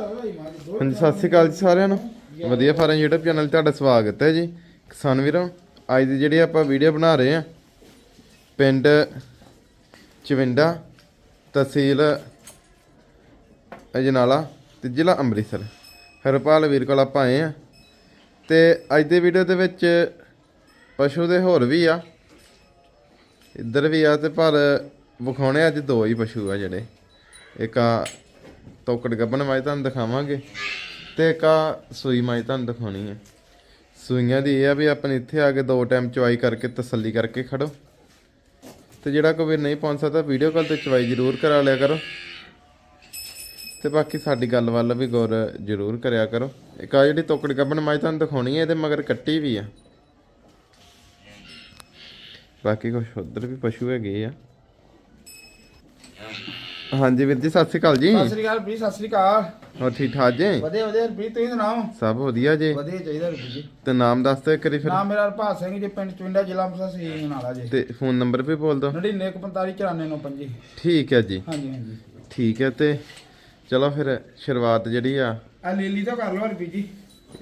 ਹਾਂਜੀ, ਸਤਿ ਸ਼੍ਰੀ ਅਕਾਲ ਜੀ ਸਾਰਿਆਂ ਨੂੰ। ਵਧੀਆ ਫਾਰਮ ਯੂਟਿਊਬ ਚੈਨਲ 'ਤੇ ਤੁਹਾਡਾ ਸਵਾਗਤ ਹੈ ਜੀ। ਕਿਸਾਨ ਵੀਰੋ, ਅੱਜ ਦੀ ਜਿਹੜੀ ਆਪਾਂ ਵੀਡੀਓ ਬਣਾ ਰਹੇ ਆ ਪਿੰਡ ਚਵਿੰਡਾ ਤਹਿਸੀਲ ਅਜਨਾਲਾ ਤੇ ਜ਼ਿਲ੍ਹਾ ਅੰਮ੍ਰਿਤਸਰ। ਹਰਪਾਲ ਵੀਰ ਕੋਲ ਆਪਾਂ ਆਏ ਆ ਤੇ ਅੱਜ ਦੇ ਵੀਡੀਓ ਦੇ ਵਿੱਚ ਪਸ਼ੂ ਦੇ ਹੋਰ ਵੀ ਆ। ਇੱਧਰ ਵੀ ਆ ਤੇ ਪਰ ਵਿਖਾਉਣੇ ਅੱਜ ਦੋ ਹੀ ਪਸ਼ੂ ਆ ਜਿਹੜੇ। ਇੱਕ ਆ ਤੋਕੜ ਗੱਬਣ ਮਾਈ ਤੁਹਾਨੂੰ ਦਿਖਾਵਾਂਗੇ ਤੇ ਇੱਕ ਆ ਸੂਈ ਮਾਈ ਤੁਹਾਨੂੰ ਦਿਖਾਉਣੀ ਹੈ। ਸੂਈਆਂ ਦੀ ਇਹ ਆ ਵੀ ਆਪਣੇ ਇੱਥੇ ਆ ਕੇ ਦੋ ਟਾਈਮ ਚਵਾਈ ਕਰਕੇ ਤਸੱਲੀ ਕਰਕੇ ਖੜੋ। ਤੇ ਜਿਹੜਾ ਕੋਈ ਨਹੀਂ ਪਹੁੰਚ ਸਕਦਾ ਵੀਡੀਓ ਕਾਲ ਤੇ ਚਵਾਈ ਜ਼ਰੂਰ ਕਰਾ ਲਿਆ ਕਰੋ। ਤੇ ਬਾਕੀ ਸਾਡੀ ਗੱਲ ਵੱਲ ਵੀ ਗੌਰ ਜ਼ਰੂਰ ਕਰਿਆ ਕਰੋ। ਇੱਕ ਆ ਜਿਹੜੀ ਤੋਕੜ ਗੱਬਨ ਮਾਈ ਤੁਹਾਨੂੰ ਦਿਖਾਉਣੀ ਹੈ, ਇਹਦੇ ਮਗਰ ਕੱਟੀ ਵੀ ਆ। ਬਾਕੀ ਕੁਛ ਉਧਰ ਵੀ ਪਸ਼ੂ ਹੈਗੇ ਆ। ਹਾਂਜੀ ਵੀਰ ਜੀ ਸਤਿ ਸ਼੍ਰੀ ਅਕਾਲ ਜੀ। ਸਤਿ ਸ੍ਰੀ ਅਕਾਲ ਵੀ ਸਤਿ ਸ੍ਰੀ ਅਕਾਲ। ਹੋਰ ਠੀਕ ਠਾਕ ਜੀ? ਵਧੀਆ ਵਧੀਆ ਵੀ ਤੁਸੀਂ ਸੁਣਾਓ? ਸਭ ਵਧੀਆ ਜੀ। ਵਧੀਆ ਚਾਹੀਦਾ ਵੀ ਜੀ। ਤੇ ਨਾਮ ਦੱਸ ਦਿਓ ਇੱਕ ਵਾਰੀ ਫਿਰ। ਨਾਮ ਮੇਰਾ ਹਰਪਾਲ ਸਿੰਘ ਜੀ ਪਿੰਡ ਚੁੰਡਾ ਜ਼ਿਲ੍ਹਾ ਅੰਮ੍ਰਿਤਸਰ ਸੀ ਨਾਲਾ ਜੀ। ਤੇ ਫੋਨ ਨੰਬਰ ਵੀ ਬੋਲ ਦਿਓ। 99459499 ਠੀਕ ਹੈ ਜੀ। ਹਾਂਜੀ ਹਾਂਜੀ। ਠੀਕ ਹੈ ਤੇ ਚਲੋ ਫਿਰ ਸ਼ੁਰੂਆਤ ਜਿਹੜੀ ਆ ਆ ਲੀਲੀ ਤੋਂ ਕਰ ਲਓ ਹਰਪੀ ਜੀ।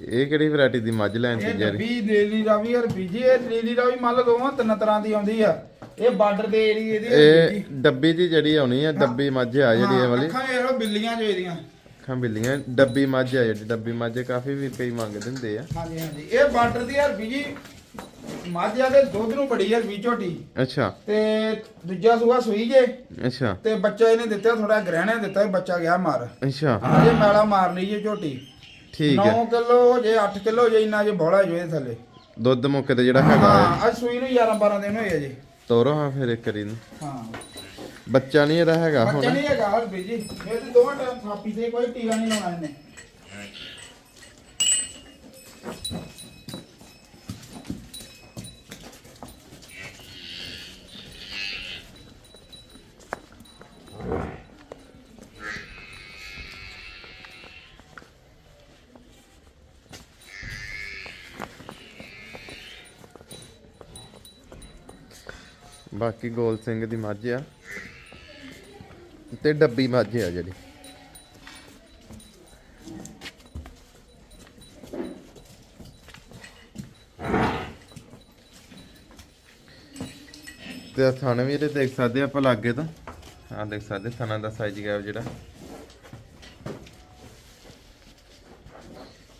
ਇਹ ਕਿਹੜੀ ਵੈਰਾਈਟੀ ਦੀ ਮੱਝ ਲੈਣ ਇਹ ਸੀ ਜੀ ਡੱਬੀ ਲੀਲੀ ਦਾ ਵੀ ਹਰਪੀ ਜੀ ਇਹ ਲੀਲੀ ਦਾ ਵੀ ਮੰਨ ਲਓ ਦੋਵਾਂ ਤਿੰਨ ਤਰ੍ਹਾਂ ਦੀ ਆਉਂਦੀ ਆ। ਇਹ ਬਾਰਡਰ ਦੇ ਏਰੀਏ ਦੀ ਇਹ ਡੱਬੀ ਦੀ ਜਿਹੜੀ ਆਉਣੀ ਆ ਡੱਬੀ ਮੱਝ ਆ ਜਿਹੜੀ ਇਹ ਵਾਲੀ। ਅੱਖਾਂ ਲਓ ਬਿੱਲੀਆਂ ਜੋ ਇਹਦੀਆਂ। ਅੱਖਾਂ ਬਿੱਲੀਆਂ ਡੱਬੀ ਮੱਝ ਆ ਜਿਹੜੀ ਡੱਬੀ ਮੱਝ ਕਾਫੀ ਵੀ ਕਈ ਮੰਗਦੇ ਹੁੰਦੇ ਆ। ਹਾਂਜੀ ਹਾਂਜੀ। ਇਹ ਬਾਰਡਰ ਦੀ ਹਰਪੀ ਜੀ ਮਾਝਾ ਦੇ ਦੁੱਧ ਨੂੰ ਬੜੀ ਹਰਪੀ ਝੋਟੀ। ਅੱਛਾ। ਤੇ ਦੂਜਾ ਸੂਆ ਸੂਈ ਜੇ। ਅੱਛਾ। ਤੇ ਬੱਚਾ ਇਹਨੇ ਦਿੱਤਾ ਥੋੜਾ ਗ੍ਰਹਿਣੇ ਦਿੱਤਾ ਇਹ ਬੱਚਾ ਗਿਆ ਮਾਰ। ਅੱਛਾ। ਅਜੇ ਮੈਲਾ ਮਾਰ ਲਈ ਜੇ ਝੋਟੀ। ਠੀਕ ਹੈ। 9 ਕਿਲੋ ਜੇ 8 ਕਿਲੋ ਜੇ ਇੰਨਾ ਜੇ ਬੋਲਾ ਜੋ ਇਹਦੇ ਥੱਲੇ। ਦੁੱਧ ਮੌਕੇ ਤੇ ਜਿਹੜਾ ਹੈਗਾ ਆ ਹਾਂ। ਅੱਜ ਸੂਈ ਨੂੰ 11 12 ਦਿਨ ਹੋਏ ਆ ਜੀ। ਤੋਰੋ ਹਾਂ ਫਿਰ ਇੱਕ ਵਾਰੀ ਨੂੰ ਹਾਂ। ਬੱਚਾ ਨਹੀਂ ਇਹਦਾ ਹੈਗਾ ਬੱਚਾ ਹੁਣ ਨਹੀਂ ਹੈਗਾ ਹਰ ਬੀਜੀ ਇਹ ਤੇ ਦੋਵਾਂ ਟਾਈਮ ਥਾਪੀ ਤੇ ਕੋਈ ਟੀਕਾ ਨਹੀਂ ਲਾਉਣਾ ਇਹਨੇ। ਬਾਕੀ ਗੋਲ ਸਿੰਘ ਦੀ ਮੱਝ ਆ। ਤੇ ਡੱਬੀ ਮੱਝ ਆ ਜਿਹੜੀ। ਤੇ ਥਣ ਵੀ ਇਹਦੇ ਦੇਖ ਸਕਦੇ ਆਪਾਂ ਲਾਗੇ ਤੋਂ। ਆ ਦੇਖ ਸਕਦੇ ਥਣਾਂ ਦਾ ਸਾਈਜ਼ ਗੈਪ ਜਿਹੜਾ।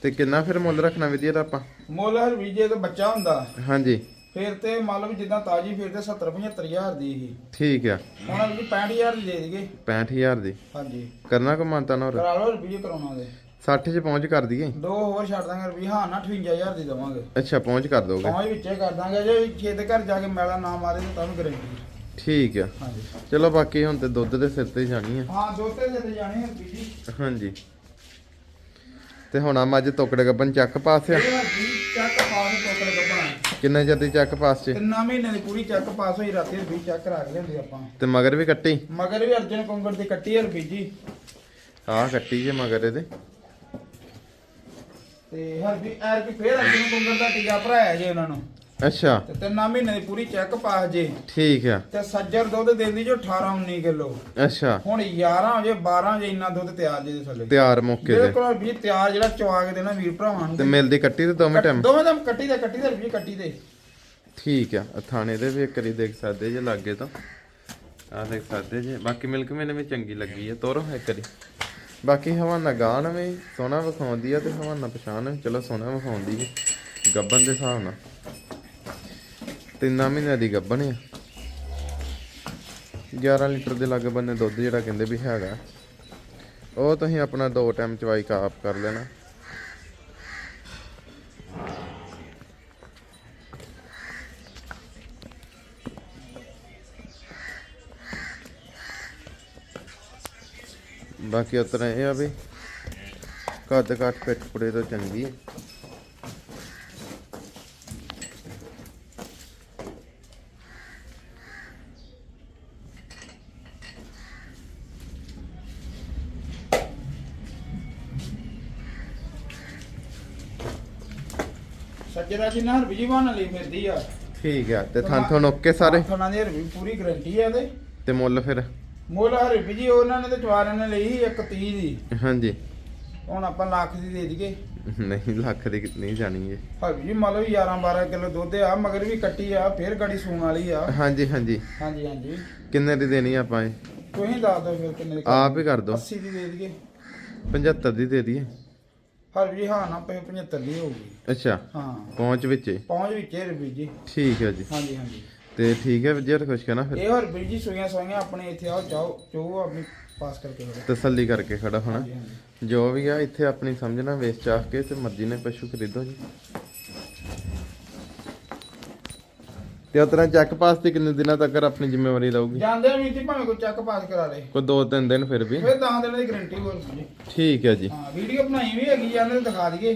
ਤੇ ਕਿੰਨਾ ਫਿਰ ਮੁੱਲ ਰੱਖਣਾ ਵਧੀਆ ਦਾ ਆਪਾਂ? ਮੁੱਲ ਹਰ ਬੀਜੇ ਤੇ ਬੱਚਾ ਹੁੰਦਾ। ਹਾਂਜੀ। ਫਿਰ ਤੇ ਮੰਨ ਲਓ ਵੀ ਜਿੱਦਾਂ ਤਾਜੀ ਫਿਰ ਤੇ 70 75000 ਦੀ ਸੀ। ਠੀਕ ਆ। ਹੁਣ ਵੀ 65000 ਦੀ ਦੇ ਦੇਗੇ 65000 ਦੀ। ਹਾਂਜੀ। ਕਰਨਾ ਕੋ ਮੰਨਤਾ ਨਾ ਹੋਰ। ਕਰਾ ਲਓ ਰੁਪਏ ਕਰਾਉਣਾ ਦੇ 60 ਚ ਪਹੁੰਚ ਕਰ ਦਈਏ। ਦੋ ਹੋਰ ਛੱਡ ਦਾਂਗੇ ਰੁਪਏ ਹਾਂ ਨਾ 58000 ਦੀ ਦਵਾਂਗੇ। ਅੱਛਾ ਪਹੁੰਚ ਕਰ ਦੋਗੇ। ਪਹੁੰਚ ਵਿੱਚੇ ਕਰ ਦਾਂਗੇ। ਜੇ ਛੇਦ ਘਰ ਜਾ ਕੇ ਮੈਲਾ ਨਾ ਮਾਰੇ ਤਾਂ ਤਾਂ ਵੀ ਗਰੰਟੀ ਠੀਕ ਆ। ਹਾਂਜੀ। ਚਲੋ ਬਾਕੀ ਹੁਣ ਤੇ ਦੁੱਧ ਦੇ ਸਿਰ ਤੇ ਹੀ ਜਾਣੀ ਆ। ਹਾਂ ਦੋਤੇ ਦੇ ਤੇ ਜਾਣੇ ਹਰ ਬੀਜੀ ਹਾਂਜੀ। ਤੇ ਹੁਣ ਆ ਮੱਝ ਤੋਕੜੇ ਗੱਬਨ ਚੱਕ ਪਾਸ ਆ ਇਹ ਹਰਪੀ ਚੱਕ ਪਾਸ ਟੋਕਰ ਗੱਪਣਾ ਕਿੰਨੇ ਜਦੀ ਚੱਕ ਪਾਸ ਚ ਤਿੰਨਾਂ ਮਹੀਨੇ ਦੀ ਪੂਰੀ ਚੱਕ ਪਾਸ ਹੋਈ ਰਾਤੀ ਵੀ ਚੱਕ ਕਰਾ ਕੇ ਲਿਆਂਦੇ ਆਪਾਂ। ਤੇ ਮਗਰ ਵੀ ਕੱਟੀ? ਮਗਰ ਵੀ ਅਰਜਨ ਕੰਗੜ ਦੀ ਕੱਟੀ ਹਰ ਬੀਜੀ ਆਹ ਕੱਟੀ ਜੇ ਮਗਰ ਇਹਦੇ। ਤੇ ਹਰ ਵੀ ਐਰ ਵੀ ਫੇਰ ਅਰਜਨ ਕੰਗੜ ਦਾ ਟੀਕਾ ਭਰਾਇਆ ਜੇ ਉਹਨਾਂ ਨੂੰ। ਅੱਛਾ। ਤੇ ਤਿੰਨਾਂ ਮਹੀਨੇ ਦੀ ਪੂਰੀ ਚੱਕ ਪਾਸ ਜੇ ਠੀਕ ਆ। ਤੇ ਸੱਜਰ ਦੁੱਧ ਦਿੰਦੀ ਜੋ 18 19 ਕਿਲੋ। ਅੱਛਾ। ਹੁਣ 11 ਹੋ ਜੇ 12 ਜੇ ਇੰਨਾ ਦੁੱਧ ਤਿਆਰ ਜੇ ਦੇ ਥੱਲੇ। ਤਿਆਰ ਮੌਕੇ ਤੇ। ਬਿਲਕੁਲ ਵੀ ਤਿਆਰ ਜਿਹੜਾ ਚਵਾ ਕੇ ਦੇਣਾ ਵੀਰ ਭਰਾਵਾਂ ਨੂੰ। ਤੇ ਮਿਲਦੀ ਕੱਟੀ ਤੇ ਦੋਵੇਂ ਟਾਈਮ? ਦੋਵੇਂ ਦਮ ਕੱਟੀ ਦੇ ਕੱਟੀ ਦੇ ਵੀ ਕੱਟੀ ਦੇ। ਠੀਕ ਆ। ਥਾਣੇ ਦੇ ਵੀ ਇੱਕ ਵਾਰੀ ਦੇਖ ਸਕਦੇ ਜੇ ਲਾਗੇ ਤੋਂ। ਆ ਦੇਖ ਸਕਦੇ ਜੇ। ਬਾਕੀ ਮਿਲਕ ਮੈਨੇ ਵੀ ਚੰਗੀ ਲੱਗੀ ਆ ਤੋਰੋ ਇੱਕ ਵਾਰੀ। ਬਾਕੀ ਹਵਾਨਾ ਗਾਣ ਵੀ ਸੋਨਾ ਵਿਖਾਉਂਦੀ ਆ ਤੇ ਹਵਾਨਾ ਪਛਾਣ ਚਲੋ ਸੋਨਾ ਵਿਖਾਉਂਦੀ ਵੀ। ਗੱਬਨ ਦੇ ਹਿਸਾਬ ਨਾਲ। ਤਿੰਨਾਂ ਮਹੀਨਿਆਂ ਦੀ ਗੱਭਣ ਆ। 11 ਲੀਟਰ ਦੇ ਲਾਗੇ ਬੰਨੇ ਦੁੱਧ ਜਿਹੜਾ ਕਹਿੰਦੇ ਵੀ ਹੈਗਾ। ਉਹ ਤੁਸੀਂ ਆਪਣਾ ਦੋ ਟਾਈਮ ਚਵਾਈ ਕਾਪ ਕਰ ਲੈਣਾ। ਬਾਕੀ ਉਤਰਾ ਇਹ ਆ ਵੀ ਕੱਦ ਕੱਟ ਪਿੱਠ ਪੁੜੇ ਤੋਂ ਚੰਗੀ ਹੈ ਸੱਜਰਾ ਜੀ ਨਾਲ ਬਣ ਲਈ ਫਿਰਦੀ ਆ। ਠੀਕ ਆ ਤੇ ਥਾਂ ਥੋਂ ਓਕੇ ਸਾਰੇ? ਥਣਾ ਦੀ ਹਰਵੀ ਪੂਰੀ ਗਰੰਟੀ ਆ ਇਹਦੇ। ਤੇ ਮੁੱਲ ਫਿਰ? ਮੁੱਲ ਹਰਵੀ ਜੀ ਉਹਨਾਂ ਨੇ ਤੇ ਚਵਾਰਿਆਂ ਨੇ ਲਈ ਸੀ ਇੱਕ 30 ਦੀ। ਹਾਂਜੀ। ਹੁਣ ਆਪਾਂ ਲੱਖ ਦੀ ਦੇ ਦਈਏ। ਨਹੀਂ ਲੱਖ ਦੀ ਨਹੀਂ ਜਾਣੀ ਇਹ ਭਾਬੀ ਜੀ ਮੰਨ ਲਓ 11 12 ਕਿਲੋ ਦੁੱਧ ਆ ਮਗਰ ਵੀ ਕੱਟੀ ਆ ਫੇਰ ਗਾੜੀ ਸੂਣ ਵਾਲੀ ਆ। ਹਾਂਜੀ ਹਾਂਜੀ। ਹਾਂਜੀ ਹਾਂਜੀ। ਕਿੰਨੇ ਦੀ ਦੇਣੀ ਆਪਾਂ ਇਹ? ਤੁਸੀਂ ਦੱਸ ਦਿਓ ਫਿਰ ਕਿੰਨੇ ਦੀ ਆਪ ਹੀ ਕਰ ਦਿਓ। 80 ਦੀ ਦੇ ਦਈਏ। 75 ਦੀ ਦੇ ਦਈਏ। ਭਾਬੀ ਜੀ ਹਾਂ ਨਾ ਪਏ 75 ਦੀ ਹੋਊਗੀ। ਅੱਛਾ। ਹਾਂ। ਪਹੁੰਚ ਵਿੱਚ? ਹੀ। ਪਹੁੰਚ ਵਿੱਚ ਹੈ ਰਵੀ ਜੀ। ਠੀਕ ਹੈ ਜੀ। ਹਾਂਜੀ ਹਾਂਜੀ। ਤੇ ਠੀਕ ਹੈ ਵਿਜੇ ਖੁਸ਼ ਕਹਿਣਾ ਫਿਰ। ਇਹ ਹੋਰ ਵੀਰ ਜੀ ਸੂਈਆਂ ਸੂਈਆਂ ਆਪਣੇ ਇੱਥੇ ਆਓ ਜਾਓ ਜੋ ਆਪਣੀ ਪਾਸ ਕਰਕੇ ਖੜੋ ਤਸੱਲੀ ਕਰਕੇ ਖੜਾ ਹੋਣਾ। ਹਾਂਜੀ ਹਾਂਜੀ। ਜੋ ਵੀ ਆ ਇੱਥੇ ਆਪਣੀ ਸਮਝਣਾ ਵੇਚ ਚਾਹ ਕੇ ਤੇ ਮਰਜ਼ੀ ਨੇ ਪਸ਼ੂ ਖਰੀਦੋ ਜੀ। ਤੇ ਉਤਰਾ ਚੱਕ ਪਾਸ ਤੇ ਕਿੰਨੇ ਦਿਨਾਂ ਤੱਕ ਆਪਣੀ ਜ਼ਿੰਮੇਵਾਰੀ ਰਹੂਗੀ? ਜਾਂਦੇ ਵੀ ਜੀ ਭਾਵੇਂ ਕੋਈ ਚੈੱਕ ਪਾਸ ਕਰਾ ਲੇ। ਕੋਈ ਦੋ ਤਿੰਨ ਦਿਨ ਫਿਰ ਵੀ। ਫਿਰ 10 ਦਿਨਾਂ ਦੀ ਗਾਰੰਟੀ ਹੋਰ ਜੀ। ਠੀਕ ਹੈ ਜੀ। ਹਾਂ ਵੀਡੀਓ ਬਣਾਈ ਵੀ ਹੈਗੀ ਜਾਂਦੇ ਦਿਖਾ ਦਈਏ।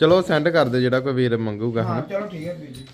ਚਲੋ ਸੈਂਡ ਕਰ ਦਿਓ ਜਿਹੜਾ ਕੋਈ ਵੀਰ ਮੰਗੂਗਾ ਹਾਂ ਚਲੋ ਠੀਕ ਹੈ ਵੀਰ ਜੀ।